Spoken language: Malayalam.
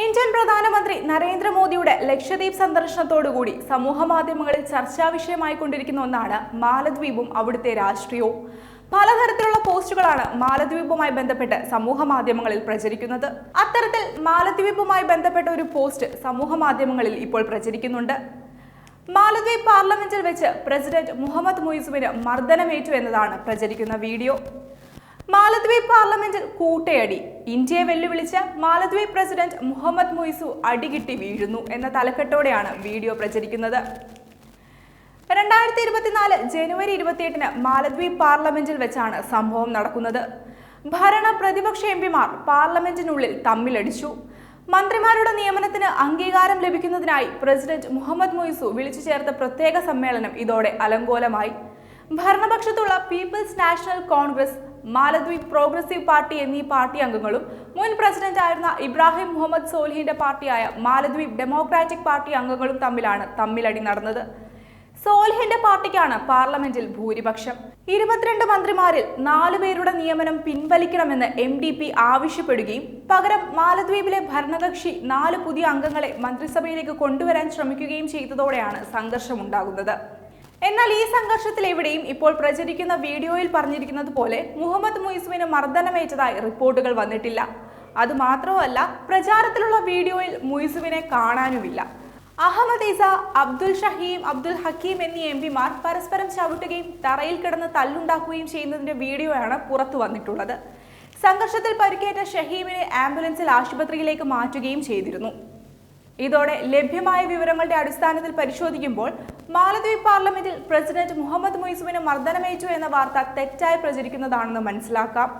ഇന്ത്യൻ പ്രധാനമന്ത്രി നരേന്ദ്രമോദിയുടെ ലക്ഷദ്വീപ് സന്ദർശനത്തോടുകൂടി സമൂഹ മാധ്യമങ്ങളിൽ ചർച്ചാ വിഷയമായി കൊണ്ടിരിക്കുന്ന ഒന്നാണ് മാലദ്വീപും അവിടുത്തെ രാഷ്ട്രീയവും. പലതരത്തിലുള്ള പോസ്റ്റുകളാണ് മാലദ്വീപുമായി ബന്ധപ്പെട്ട് സമൂഹ മാധ്യമങ്ങളിൽ പ്രചരിക്കുന്നത്. അത്തരത്തിൽ മാലദ്വീപുമായി ബന്ധപ്പെട്ട ഒരു പോസ്റ്റ് സമൂഹ മാധ്യമങ്ങളിൽ ഇപ്പോൾ പ്രചരിക്കുന്നുണ്ട്. മാലദ്വീപ് പാർലമെന്റിൽ വെച്ച് പ്രസിഡന്റ് മുഹമ്മദ് മുയിസുവിന് മർദ്ദനമേറ്റു എന്നതാണ് പ്രചരിക്കുന്ന വീഡിയോ. മാലദ്വീപ് പാർലമെന്റിൽ കൂട്ടയടി. ഇന്ത്യയെ വെല്ലുവിളിച്ച മാലദ്വീപ് പ്രസിഡന്റ് മുഹമ്മദ് മൊയ്സു അടികിട്ടി വീഴുന്നു എന്ന തലക്കെട്ടോടെയാണ് വീഡിയോ പ്രചരിക്കുന്നത്. രണ്ടായിരത്തി ഇരുപത്തിനാല് ജനുവരി ഇരുപത്തിയെട്ടിന് മാലദ്വീപ് പാർലമെന്റിൽ വെച്ചാണ് സംഭവം നടക്കുന്നത്. ഭരണ പ്രതിപക്ഷ എം പിമാർ പാർലമെന്റിനുള്ളിൽ തമ്മിലടിച്ചു. മന്ത്രിമാരുടെ നിയമനത്തിന് അംഗീകാരം ലഭിക്കുന്നതിനായി പ്രസിഡന്റ് മുഹമ്മദ് മൊയ്സു വിളിച്ചു ചേർത്ത പ്രത്യേക സമ്മേളനം ഇതോടെ അലങ്കോലമായി. ഭരണപക്ഷത്തുള്ള പീപ്പിൾസ് നാഷണൽ കോൺഗ്രസ് മാലദ്വീപ് പ്രോഗ്രസീവ് പാർട്ടി എന്നീ പാർട്ടി അംഗങ്ങളും മുൻ പ്രസിഡന്റ് പ്രസിഡന്റായിരുന്ന ഇബ്രാഹിം മുഹമ്മദ് സോലിഹിന്റെ പാർട്ടിയായ മാലദ്വീപ് ഡെമോക്രാറ്റിക് പാർട്ടി അംഗങ്ങളും തമ്മിലാണ് തമ്മിലടി നടന്നത്. സോൽഹിന്റെ പാർട്ടിക്കാണ് പാർലമെന്റിൽ ഭൂരിപക്ഷം. ഇരുപത്തിരണ്ട് മന്ത്രിമാരിൽ നാലു പേരുടെ നിയമനം പിൻവലിക്കണമെന്ന് എം ഡി പി ആവശ്യപ്പെടുകയും പകരം മാലദ്വീപിലെ ഭരണകക്ഷി നാല് പുതിയ അംഗങ്ങളെ മന്ത്രിസഭയിലേക്ക് കൊണ്ടുവരാൻ ശ്രമിക്കുകയും ചെയ്തതോടെയാണ് സംഘർഷമുണ്ടാകുന്നത്. എന്നാൽ ഈ സംഘർഷത്തിൽ എവിടെയും ഇപ്പോൾ പ്രചരിക്കുന്ന വീഡിയോയിൽ പറഞ്ഞിരിക്കുന്നത് പോലെ മുഹമ്മദ് മുയിസുവിന് മർദ്ദനമേറ്റതായി റിപ്പോർട്ടുകൾ വന്നിട്ടില്ല. അതുമാത്രമല്ല പ്രചാരത്തിലുള്ള വീഡിയോയിൽ മുയിസുവിനെ കാണാനുമില്ല. അഹമ്മദ് ഈസ അബ്ദുൽ ഷഹീം അബ്ദുൽ ഹക്കീം എന്നീ എം പിമാർ പരസ്പരം ചവിട്ടുകയും തറയിൽ കിടന്ന് തല്ലുണ്ടാക്കുകയും ചെയ്യുന്നതിന്റെ വീഡിയോയാണ് പുറത്തു വന്നിട്ടുള്ളത്. സംഘർഷത്തിൽ പരിക്കേറ്റ ഷഹീമിനെ ആംബുലൻസിൽ ആശുപത്രിയിലേക്ക് മാറ്റുകയും ചെയ്തിരുന്നു. ഇതോടെ ലഭ്യമായ വിവരങ്ങളുടെ അടിസ്ഥാനത്തിൽ പരിശോധിക്കുമ്പോൾ മാലദ്വീപ് പാർലമെന്റിൽ പ്രസിഡന്റ് മുഹമ്മദ് മൊയ്സുവിന് മർദ്ദനമേറ്റു എന്ന വാർത്ത തെറ്റായി പ്രചരിക്കുന്നതാണെന്ന് മനസ്സിലാക്കാം.